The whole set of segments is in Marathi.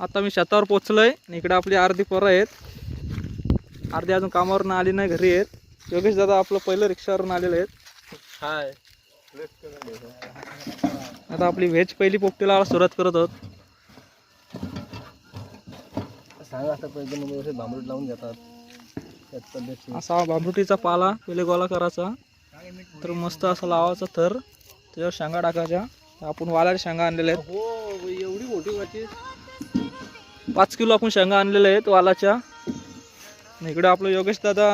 आता मी शेतावर पोचलोय आणि इकडे आपली अर्धी पोरं आहेत. अर्धी अजून कामावरून आली नाही घरी आहेत. योगेश दादा आपलं पहिलं रिक्षावरून आलेले आहेत. हाय. आता आपली व्हेज पहिली पोपटीला सुरुवात करत आहोत. सांगा पहिले भांबरूट लावून घेतात. असा भांबरुटीचा पाला पहिले गोळा करायचा. तर मस्त असा लावायचा थर. त्याच्यावर शेंगा टाकायच्या. आपण वालाच्या शेंगा आणलेल्या आहेत. हो एवढी मोठी पाच किलो आपण शेंगा आणलेल्या आहेत वालाच्या. इकडे आपलं योगेश दादा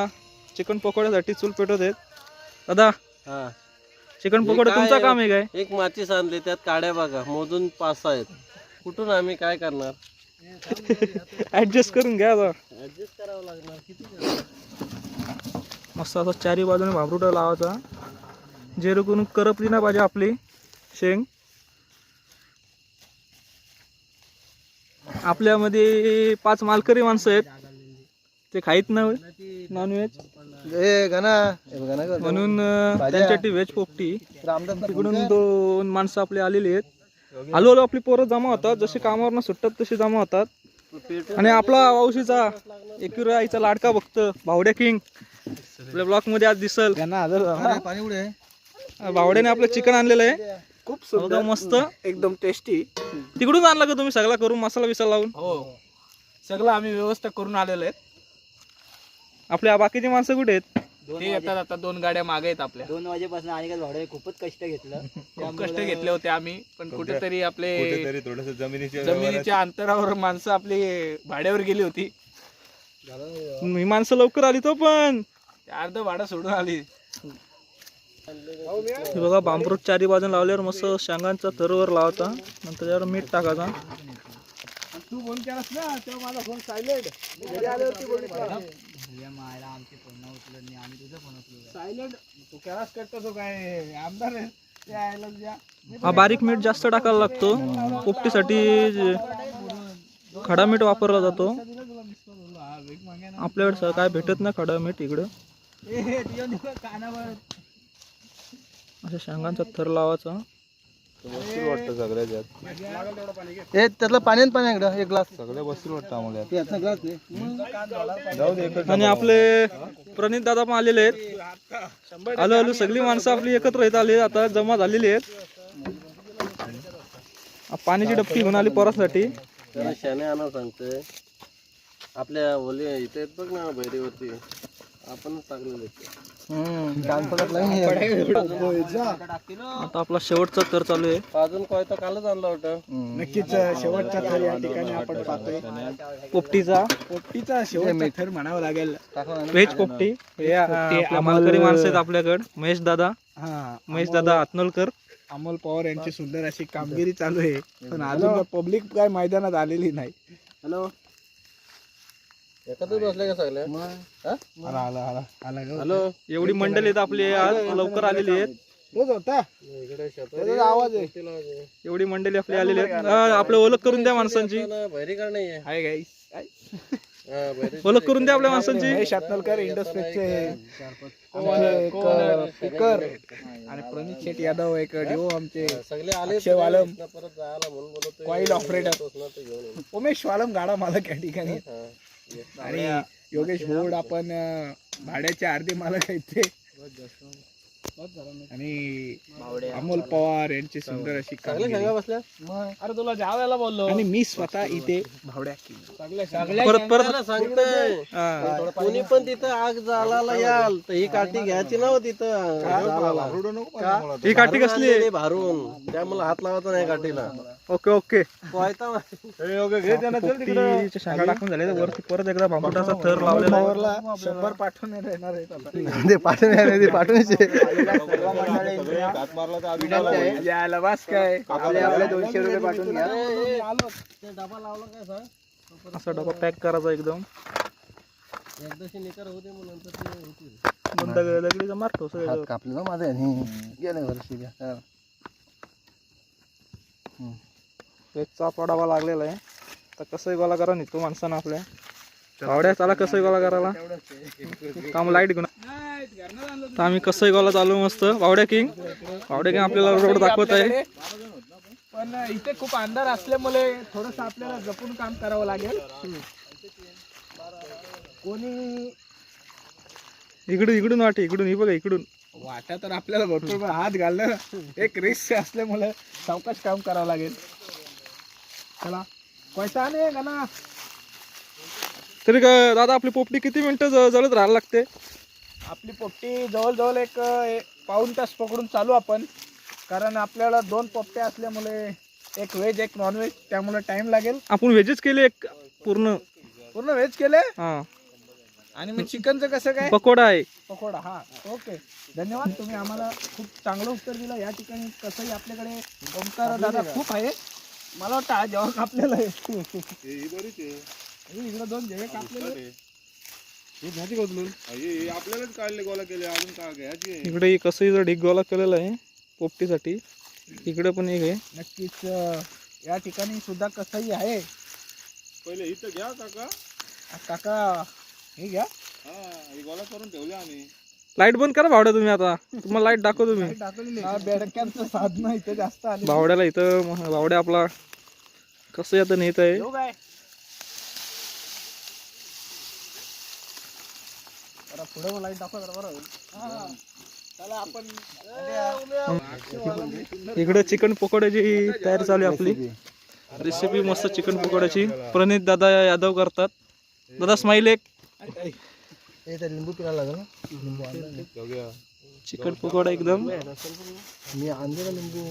चिकन पकोड्यासाठी चूल पेटवत आहेत. दादा हा. चिकन हे पकोडा काय तुमचं काम आहे काय? एक माचीस आणली त्यात काड्या बघा मोजून पाच सहा आहेत. कुठून आम्ही काय करणार? ऍडजस्ट करून घ्या आता. ऍडजस्ट करावं लागणार किती मस्त असं चारी बाजूने भाबरुटा लावायचा. जेणेकरून करपली नाही पाहिजे आपली शेंग. आपल्यामध्ये पाच मालकरी माणसं आहेत. ते खाईत नाही नॉनव्हेज म्हणून अं, त्यांच्यासाठी व्हेज पोपटी. तिकडून दोन माणसं आपली आलेली आहेत. आलो आपली पोरं जमा होतात. जशी कामावर सुटतात तशी जमा होतात. आणि आपला वावशीचा एकुरा आईचा लाडका भक्त भावड्या किंग. आपल्या ब्लॉकमध्ये आज दिसल. भावड्याने आपलं चिकन आणलेलं आहे. खूप एकदम मस्त? एकदम टेस्टी तिकडून आणला का तुम्ही सगळा करून मसाला बिसाला लावून? हो सगळं आम्ही व्यवस्था करून आलेलो आहेत. आपल्या बाकीची माणसं कुठे आहेत? ते येतात आता दोन गाड्या मागे आहेत आपल्या. दोन वाजेपासून आणि भावड्याने खूपच कष्ट घेतलं. खूप कष्ट घेतले होते आम्ही पण कुठेतरी आपले जमिनीच्या अंतरावर माणसं आपली भाड्यावर गेली होती. ही माणसं लवकर आली तो पण. अर्ध भाडं सोडून आली. हे बघा बांबरूट चारी बाजून लावल्यावर मस्त शेंगांचा थरवर लावता. नंतर त्यावर मीठ टाकायचा. तू फोन केलास ना तेव्हा माझा फोन सायलेंट घरी आल्यावरती बघितला सायलेंट तू केलास करतो तो काय आमदार हा बारीक मीठ जास्त टाकायला लागतो. पोपटीसाठी खडा मीठ वापरला जातो. आपल्याकडे काय भेटत ना खडा मीठ इकडं. अशा शेंगांचा थर लावायचा. हे त्यातलं पाणी आणि पाणी इकडं एक ग्लास. आणि आपले प्रणित दादा पण आलेले आहेत. आलो आलो सगळी माणसं आपली एकत्र येत आली आता जमा झालेली आहेत. आ, पाण्याची डबकी घेऊन आली पोरासाठी. त्याला शाने आणा सांगतोय. आपल्या ओले इथे आहेत बघ ना टाकलेले आता आपला शेवटचा तर चालू आहे. अजून कोयता कालच आणला होता. नक्कीच शेवटचा थर या ठिकाणी आपण पाहतोय. पोपटीचा पोपटीचा शेवटचा थर म्हणावा लागेल. व्हेज पोपटी हे मालकरी माणसं आहेत आपल्याकडे. महेश दादा. हा महेश दादा आत्नोलकर अमोल पवार यांची सुंदर अशी कामगिरी चालू आहे. पण अजून पब्लिक काय मैदानात आलेली नाही. हॅलो. एखादच बसले का सगळ्या? आला आला आला आला ग. हॅलो एवढी मंडळी आहेत आपली आज लवकर आलेली आहेत. तोच होता इकडे त्याचा आवाज आहे. एवढी मंडळी आपली आलेली आहेत. आपलं ओळख करून द्या माणसांची. नाहीये. हाय गाईस हा, ओळख करून द्या आपल्या माणसांची. महेश आत्नलकर इंडस्ट्रीचे स्पीकर आणि प्रणित शेट यादव एक डिओ आमचे सगळे आले अक्षय वालम. परत जायला म्हणून बोलतोय कॉईल ऑपरेटर. उमेश वालम गाडा मालक या ठिकाणी. आणि योगेश भोड आपण भाड्याचे अर्धे मालक आहेत ते. आणि अमोल पवार यांची सुंदर अशी अरे तुला जावायला बोललो. आणि मी स्वतः इथे भावड्या परत परत सांगतोय. कोणी पण तिथं आग जालाला याल तर ही काठी घ्यायची ना हो तिथं का? ही काठी कसली? भारून. त्यामुळे हात लावायचा नाही काठीला. Okay okay. शेंगा टाकून झाले वरती परत एकदा बांबुटाचा थर लावलेला शंभर पाठवून यायला वास काय? आपले आपले दोनशे रुपये पाठवून घ्या ते डबा लावला काय सांग असा डबा पॅक करायचा एकदम. एकदाशी निकार होते मग नंतर ते होतील. बंद दगडीचा मारतो सगळं कापले ना माझे. गेले वर्षी एक चापा डबा लागलेला आहे. तर कसंही गोला करा निघतो माणसानं आपल्या. भावड्या चला कसंही गोला करायला. काम लाइट घेऊन. तर आम्ही कसंही गोला चालू मस्त. भावड्या किंग. भावड्या किंग आपल्याला रोड दाखवत आहे. पण इथे खूप अंधार असल्यामुळे थोडस आपल्याला जपून काम करावं लागेल. कोणी इकडून इकडून वाटे इकडून ही बघा इकडून. वाटा तर आपल्याला भरपूर हात घालणं एक रिस्क असल्यामुळे सावकाश काम करावं लागेल. चला. पैसा नाही का ना? तरी का- दादा आपली पोपटी किती मिनिटं जळत राहायला लागते? आपली पोपटी जवळजवळ एक एक पाऊण तास पकडून चालू आपण. कारण आपल्याला दोन पोपटे असल्यामुळे एक व्हेज एक नॉनव्हेज त्यामुळे टाइम लागेल. आपण व्हेजच केले एक पूर्ण? पूर्ण व्हेज केले? हा. आणि मग चिकनचं कसं काय? पकोडा आहे. पकोडा हा. ओके. धन्यवाद. तुम्ही आम्हाला खूप चांगलं उत्तर दिलं. या ठिकाणी कसंही आपल्याकडे ओंकार दादा खूप आहे. मला वाटतं आज जेव्हा कापलेलं आहे. हे इकडं दोन जेव्हा कापलेले आपल्यालाच काढले गोला केले अजून काय घ्यायची इकडे कसं ढीक गोला केलेला आहे पोपटीसाठी. इकडे पण एक आहे. नक्कीच या ठिकाणी सुद्धा कसंही आहे. पहिले इथं घ्या काका. आ, काका हे घ्या. हा हे गोला करून ठेवले आम्ही. लाइट बंद करा भावड्या तुम्ही आता. तुम्हाला लाइट दाखव तुम्ही हा, बेडक्यांचं साधनं इथे जास्त आले भावड्याला इथं भावड्या आपला कसं आता नेत आहे. पुढे लाइट दाखवा जरा बरं होईल. हा. चला आपण इकडे चिकन पकोड्याची तयारी चालू आहे आपली. रेसिपी मस्त चिकन पकोड्याची. प्रणित दादा यादव करतात. दादा स्माईल एक. लिंबू पिळायला लागेल चिकन पकोडा एकदम. मी आणलेला लिंबू.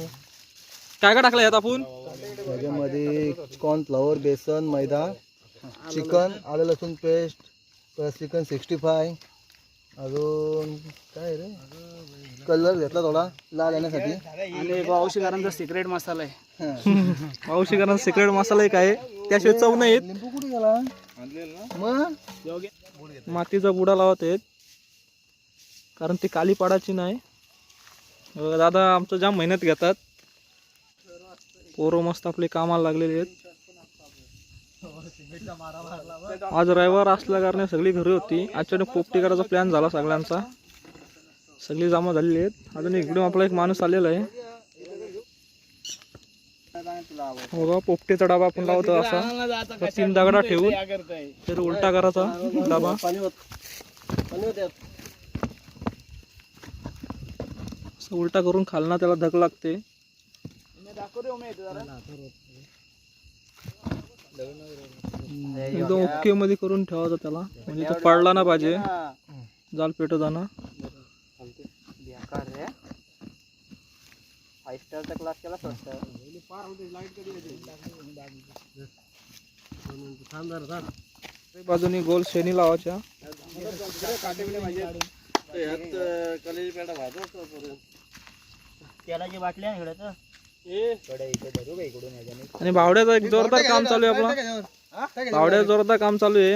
काय काय टाकलं यात आपण? त्याच्यामध्ये कॉर्नफ्लॉवर बेसन मैदा चिकन आलं लसूण paste plus chicken sixty five अजून काय रे? कलर घेतला थोडा लाल येण्यासाठी. आणि औषधांचा सिक्रेट मसाला आहे. हां. मावशीकरांचा सिक्रेट मसाला एक आहे. त्याशिवाय चव नाही येत. लिंबू कुठे गेला? मग? मातीचा बुडा लावत आहेत. कारण ती काली पाडाची नाही. बघा, दादा आमचं जाम मेहनत घेतात पोरं मस्त आपले कामाला लागलेले आहेत. आज रविवार असल्या कारणे सगळी घरी होती. अचानक पोपटी करायचा प्लॅन झाला सगळ्यांचा. सगळी जमा झालेली आहेत. अजून इकडून आपला एक माणूस आलेला आहे. हो बा पोपटीचा डबा आपण लावतो असा. तर तीन दगडा ठेवून तर उलटा करायचा डबा. असं उलटा करून खालना त्याला धक लागते. एकदम ओके मध्ये करून ठेवायचं त्याला. म्हणजे तो पडला ना पाहिजे. जाल पेटत जाणार फाईव्ह स्टारचा क्लास केला स्वस्त बाजूनी गोल शेणी लावायच्या. तेलाची बाटली आहे आणि भावड्याचं एक जोरदार काम चालू आहे आपला. भावड्या जोरदार काम चालू आहे.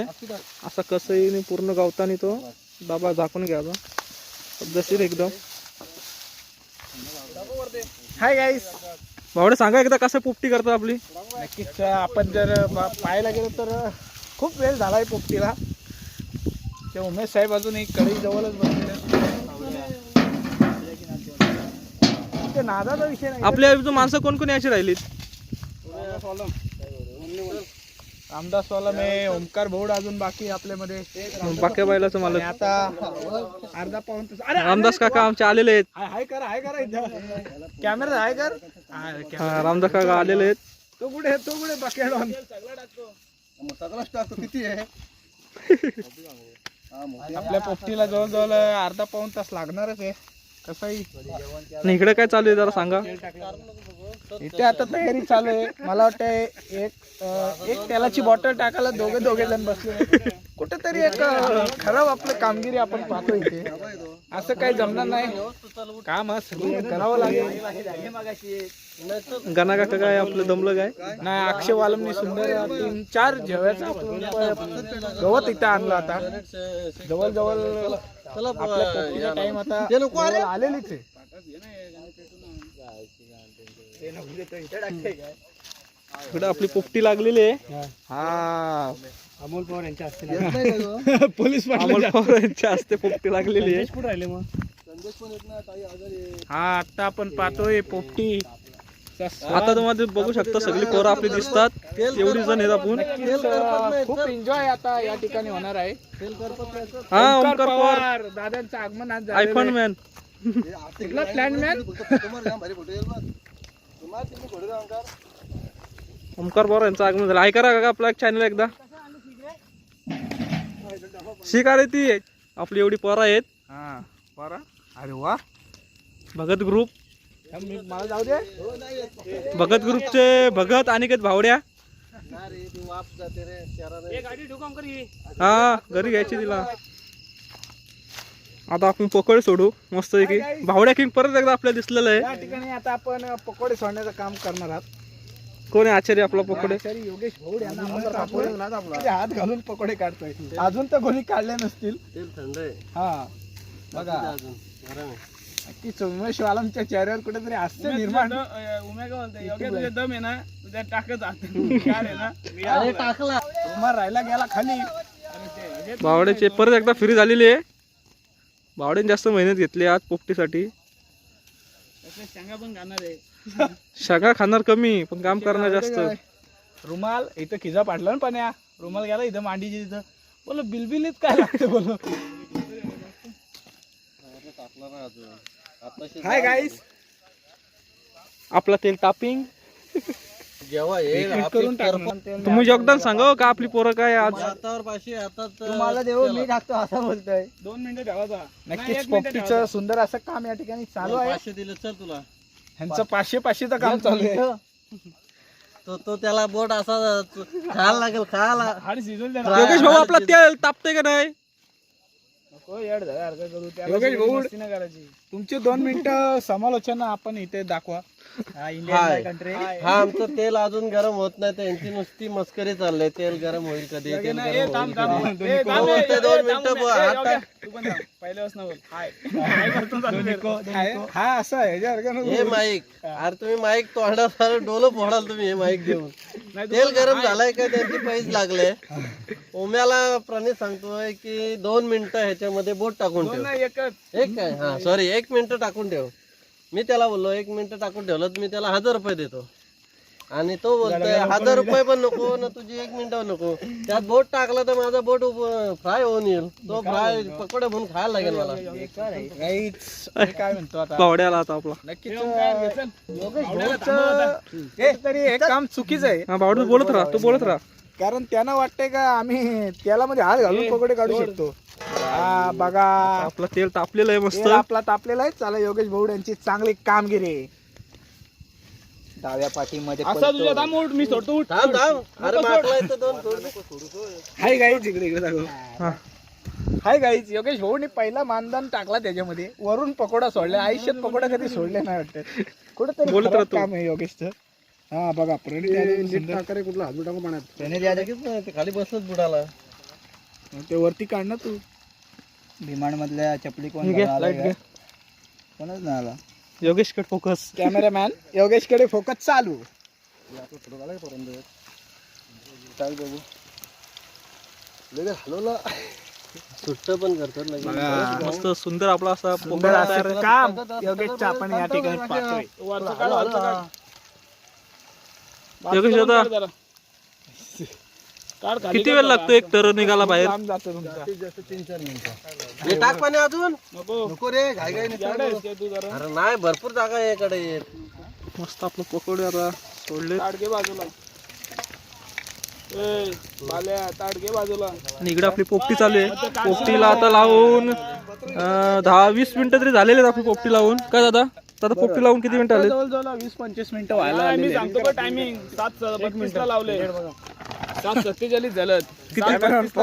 असं कसंही पूर्ण गावतानी तो डबा झाकून घ्यायचा पद्धतशीर एकदम. हाय गाईस भावड्या सांगा एकदा कसं पोपटी करतात आपली? नक्कीच आपण जर ब- पाहायला गेलो तर खूप वेळ झाला आहे पोपटीला. ते उमेश साहेब अजून एक कढई जवळच बसलेले आहेत. ते नादाचा विषय नाही. आपल्या इथं माणसं कोण कोण यायची राहिलीत? रामदासवाला मे ओमकार भौड अजून बाकी आपल्यामध्ये. बाक्या बायलाचं आणि मला आता अर्धा पाऊन तास अरे रामदास काका आमचे आलेले आहेत. हाय हाय कर हाय कर कॅमेरा हाय कर. कॅ- हा, रामदास काका आलेले आहेत. तो कुठे तो कुठे मग सगळाच टाकतो किती आहे? आपल्या पोपटीला जवळजवळ अर्धा पाऊन तास लागणारच आहे. कसंही. आणि इकडे काय चालू आहे जरा सांगा. इथे आता तयारी चालू आहे. मला वाटतं एक अं, एक तेलाची बॉटल टाकायला दोघे दोघे जण बसले कुठेतरी एक अं, खराब आपलं कामगिरी आपण पाहतो इथे. असं काही जमणार नाही. काम सगळं करावं लागेल. गणा काका काय आपलं दमलं काय? नाही अक्षय वालमने सुंदर तीन चार जेवायचा आपण गवत इथं आणलं आता. जवळजवळ आपल्या पोपटीचा टाइम आता जवळ आलेलीच आहे. इकडे आपली पोपटी लागलेली आहे. हा. अमोल पवार यांच्या असतील पोलीस अमोल पवार यांच्या हस्ते पोपटी लागलेली आहे. हा आता आपण पाहतोय पोपटी. आता तुम्हाला बघू शकता सगळी पोरं आपली दिसतात. एवढी जण आहेत आपण. खूप एन्जॉय आता या ठिकाणी होणार आहे. हा ओंकार ओमकार पवार. दादांचं आगमन आज आयफोन मॅन. कुठला प्लॅन मॅन ओमकार पवार यांचं आगमन झालं. ऐका का आपला चॅनल एकदा. शिक अरे ती. आपली एवढी पोरं आहेत. हा बरा अरे वा. भगत ग्रुप मला जाऊ दे. भगत ग्रुपचे भगत अनिकेत भावड्या. हा. घरी घ्यायची तिला. आता आपण पकोडे सोडू मस्त की. भावड्या किंग परत एकदा आपल्याला दिसलेलं या आहे ठिकाणी आता आपण पकोडे सोडण्याचं काम करणार आहात. कोण आहे आचार्य आपला पकोडे आचारी योगेश यांना हात घालून पकोडे काढतोय. अजून तर कोणी काढले नसतील. तेल थंड आहे हा बघा अजून गरम आहे की उमेश वालांच्या चेहऱ्यावर कुठेतरी हास्य निर्माण अरे टाकला. उमर राहिला गेला खाली. भावड्याचे परत एकदा फ्री झालेली आहे. भावड्याने जास्त मेहनत घेतली आज पोपटीसाठी. शाखा खाणार कमी पण काम करणार जास्त. रुमाल इथं खिजा पाडला ना पाण्या. रुमाल गेला इथं मांडीची तिथं बोल बिलबिलीत काय लागतं बोल टाकला ना अजून आताशी हाय गाईस आपला तेल टापिंग जेव्हा येईल करून तुम्ही योगदान सांगा. हो का आपली पोरं काय आज? हातावर पाशी हातात तुम्हाला देऊ मी टाकतो असं बोलतोय. दोन मिनिटं ठेवायचा नक्कीच पोपटीचं सुंदर असं काम या ठिकाणी चालू आहे. पाचशे दिले चल तुला. ह्यांचं पाचशे पाचशेचं काम चालू आहे. तो तो त्याला बोट असा खायला लागेल खायला. योगेश भाऊ आपला तेल तापते का नाही? योगेश भाऊ तुमचे दोन मिनिटं समालोचना आपण इथे दाखवा. हाय. हा आमचं तेल अजून गरम होत नाही त्यांची नुसती मस्करी चाललंय. तेल गरम होईल कधी तेल गरम होईल कधी. हो, दोन मिनिटं आता हा असं आहे. ह्याच्यासारखं नको हे माईक. अरे तुम्ही माईक तोंडावर डोलं फोडाल तुम्ही हे माईक घेऊन. तेल गरम झालंय का? त्यांची पैस लागले. ओम्याला प्रणित सांगतोय की दोन मिनिटं ह्याच्यामध्ये बोट टाकून ठेव. एकच. एक काय? हा सॉरी एक मिनिट टाकून ठेव. मी त्याला बोललो एक मिनिट टाकून ठेवलं तर मी त्याला हजार रुपये देतो. आणि तो बोलतोय हजार रुपये पण नको ना तुझी एक मिनिट नको. त्यात बोट टाकला तर माझा बोट फ्राय होऊन येईल. तो फ्राय पकोडे म्हणून खायला लागेल मला. काय म्हणतो आता? आता आपला. नक्कीच तरी हे काम चुकीचं आहे. भावडू बोलत राहा तू बोलत राहा. कारण त्यांना वाटतंय का आम्ही त्याला मध्ये हात घालून पकोडे काढू शकतो? हा बघा. आपला तेल तापलेलं आहे मस्त. तेल आपला तापलेला आहे. चला योगेश भाऊ यांची चांगली कामगिरी. आहे. डाव्या पाठीमध्ये असा तुझ्या दाम उठ मी सोडतो थांब थांब. अरे मागलाय तर दोन सोड हाय गाईज इकडे इकडे दाखव. हा. हाय गाईज योगेश भाऊनी पहिला मानधन टाकला त्याच्यामध्ये. वरून पकोडा सोडला आयुष्यात पकोडा कधी सोडले नाही वाटत. कुठेतरी बोलत खराब राहतो. काम आहे योगेशचं. हा बघा प्रणित यादव सुंदर. कुठला हात टाकू पाण्यात? त्याने लगेच नाही, ते खाली बसत बुडाला. ते वरती काढ ना तू. विमान मधल्या चपली कोण घे, घालायला लाइट घे. कोणच नाही आला. योगेश कट फोकस कॅमेरामॅन योगेशकडे फोकस चालू. काय बघू. लगेच हलवलं सुट्ट पण लगेच मस्त सुंदर आपला असा सुंदर पोकळा तयार असं काम योगेशचं आपण या ठिकाणी पाहतोय. योगेश दादा? किती वेळ लागतो एक तर निघाला बाहेर? काम जातो तुमचा. जास्त तीन चार मिनिटं. हे टाक पाणी अजून. नको. रे घाई घाई नाही अरे नाही भरपूर जागा आहे याकडे. मस्त आपलं पकोडे आता सोडले ताडगे बाजूला. बाल्या ताडगे बाजूला. आणि इकडे आपली पोपटी चालू आहे. पोपटीला आता लावून अं, दहा वीस मिनिटं तरी झालेले आहेत आपली पोपटी लावून. काय दादा? दादा पोपटी लावून किती मिनिटं आले जवळजवळ वीस पंचवीस मिनिटं व्हायला मी सांगतो का टायमिंग सात मिनिटं. लावले. सात सत्तेचाळीस झालं किती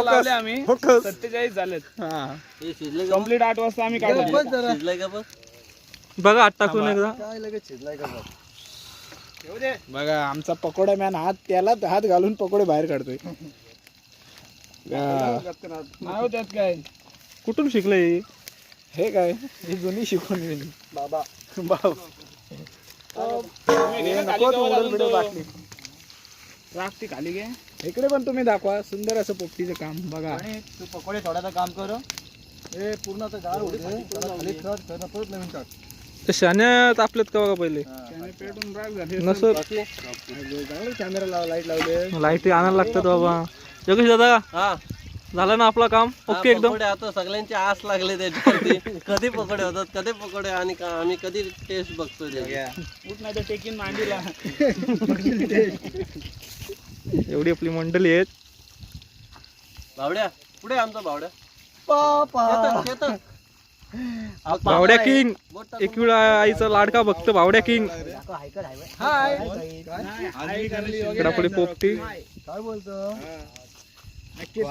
लावले आम्ही. सत्तेचाळीस झालेत. हे. शिजले का कंप्लीट आठ वाजता आम्ही काढलो. शिजलंय का बघ बघा आठ टाकून एकदा. काय लगेच शिजलाय का बघ बघा आमचा पकोडा मॅन हात त्याला हात घालून पकोडे बाहेर काढतोय. नाही त्यात काय. कुठून शिकले हे? काय ही जुनी शिकवण बाबा. बाबा नको तू उडल बिडल बाटली राख ती खाली घे. इकडे पण तुम्ही दाखवा सुंदर असं पोपटीचं काम बघा. तू पकोडे सोडायचं काम कर. हे पूर्ण आता गार त्याला खाली त्याला परत नवीन टाक. ते शाण्यात आपल्यात का बघा पहिले? पेटून राग झाले नसत. बाकी? चांगले कॅमेरा लावा लाइट लावले लाईटी आणायला लागतात बाबा. योगेश दादा हा. झालं ना आपलं काम? ओके एकदम. पकोडे आता सगळ्यांची आस लागले त्याच्यावरती. कधी पकोडे होतात कधी पकोडे आणि का- आम्ही कधी टेस्ट. उठ नाही तर टेकीन मांडीला. एवढी आपली मंडळी आहेत. भावड्या पुढे आमचा भावड्या? पापा. किंग. एक वेळा आईचा लाडका भक्त भावड्या किंग. हाय. इकडे आपली पोपटी. काय बोलतो? नक्कीच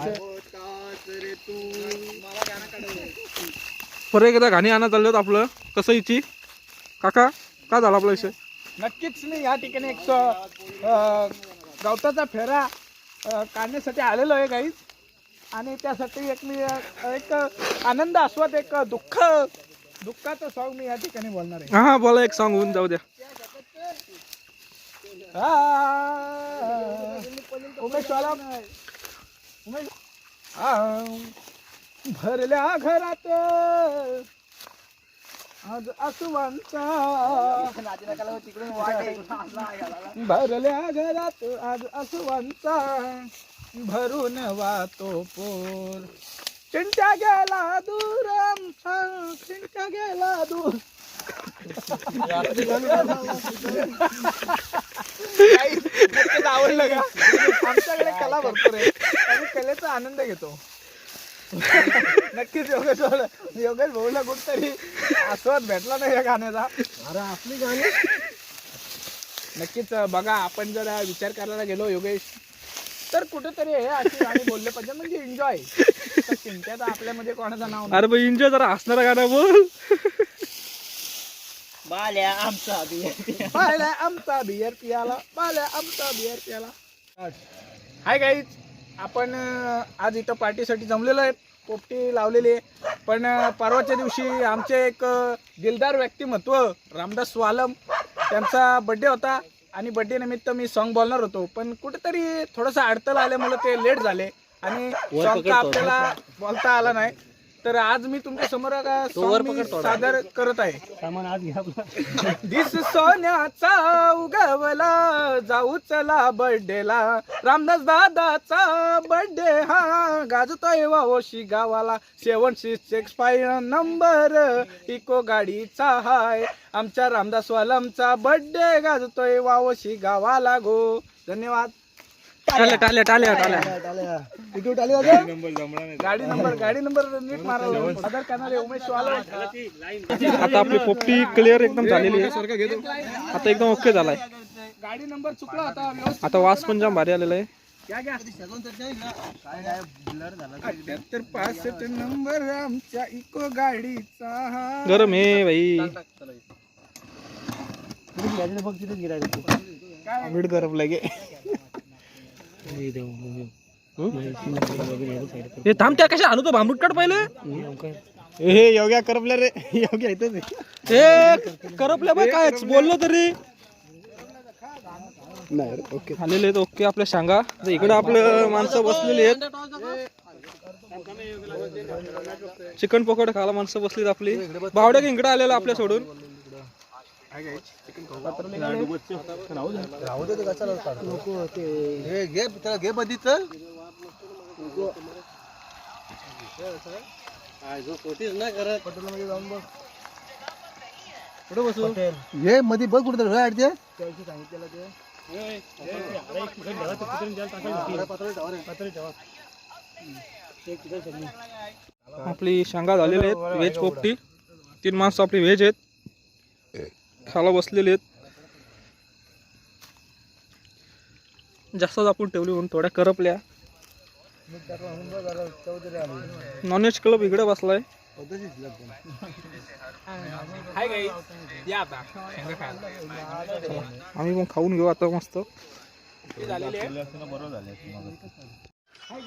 परत एकदा घाणी आणत चाललो होतो आपलं. कसं हिची? काका का झाला आपला विषय? नक्कीच मी या ठिकाणी एक अं, गवताचा फेरा अं, काढण्यासाठी आलेलो आहे काही आणि त्यासाठी एक मी अं, एक आनंद आस्वाद एक दुःख दुःखाचं सॉंग मी या ठिकाणी बोलणार आहे. हा हा बोला एक सॉंग होऊन जाऊ द्या. आ, उमेश वाला. उमेश. आ, भरल्या घरात आज आसुवांचा. भरल्या घरात आज आसुवांचा. भरून वातो पोर. चिंट्या गेला दूर आमचा. चिंट्या गेला दूर. आवडलं का आमच्याकडे कला भरपूर आहे. आम्ही कलेचा आनंद घेतो. नक्कीच योगेश योगेश भाऊला कुठतरी आस्वाद भेटला नाही या गाण्याचा. अरे आपली गाणी? नक्कीच बघा आपण जर विचार करायला गेलो योगेश तर कुठेतरी हे अशी गाणी बोलले पाहिजे म्हणजे एन्जॉय चिंत्यात आपल्यामध्ये कोणाचं नाव. अरे भाई एन्जॉय जरा हसणारा गाणं बोल. बाल्या आमचा बियर पियाला बाल्या आमचा बियर पियाला हाय गाईज आपण आज इथं पार्टीसाठी जमलेलो आहे. पोपटी लावलेली आहे. पण परवाच्या दिवशी आमचे एक दिलदार व्यक्तिमत्व रामदास स्वालम त्यांचा बड्डे होता. आणि बड्डे निमित्त मी सॉन्ग बोलणार होतो. पण कुठेतरी थोडंसं अडथळा आल्यामुळे ते लेट झाले. आणि सॉन्ग आपल्याला बोलता आला नाही. तर आज मी तुमच्यासमोर song मी सादर करत आहे. दिस सोन्याचा उगवला जाऊ चला बर्थडेला रामदास दादाचा बर्थडे हा गाजतोय वावशी गावाला. Seven six six five number Eeco गाडीचा हाय. आमच्या रामदास वालमचा बर्थडे गाजतोय वावशी गावाला गो. धन्यवाद. टाल्या. टाल्या टाल्या टाल्या किती टाली गाडी नंबर गाडी नंबर नीट मारा. उमेश आता आपली पोपटी क्लिअर एकदम झालेली आहे. आता एकदम ओके झालाय. गाडी नंबर चुकला होता व्यवस्थित. आता वास पण जाम भारी आलेला आहे. अठ्याहत्तर पासष्ट नंबर आमच्या इको गाडीचा हा. गरम आहे भाई काय? वीड गरम लागे हे थांब त्या कशा आणू तो भांबूट काढ पहिले? हे योग्या करपल्या रे योग्या इथंच हे करपल्या बाय काय बोललो तरी? नाही ओके. आहेत ओके आपल्या सांगा. इकडे आपलं माणसं बसलेली आहेत. चिकन पकोडे खायला माणसं बसलीत आपली. बावड्या इकडे आलेला आपल्या सोडून. राहू दे कशाला नको ते हे घे त्याला घे बधी चल कोटीच करत जाऊन बघ बसू घे मध्ये बघ कुठे तर अडते त्याविषयी सांगितलेलं ते आपली शेंगा झालेली आहेत व्हेज पोपटी. तीन माणसं आपली व्हेज आहेत. खाला बसलेली आहेत. जास्तच आपण ठेवली म्हणून थोड्या करपल्या. नॉनव्हेज क्लब इकडे बसलाय. आम्ही मग खाऊन घेऊ आता मस्त.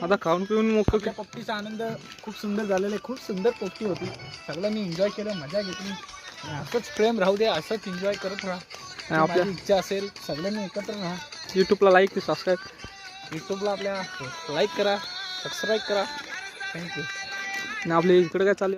आता खाऊन पिऊन आपल्या पोपटीचा आनंद खूप सुंदर झालेला आहे. खूप सुंदर पोपटी होती. सगळ्यांनी एन्जॉय केलं मजा घेतली. असंच प्रेम राहू दे असंच एन्जॉय करत राहा. आपल्या माझी इच्छा असेल सगळ्यांनी एकत्र राहा. युट्यूबला लाईक सबस्क्राईब युट्यूबला आपल्या लाईक करा सबस्क्राईब करा. थँक्यू आणि आपली इकडे काय चालू आहे?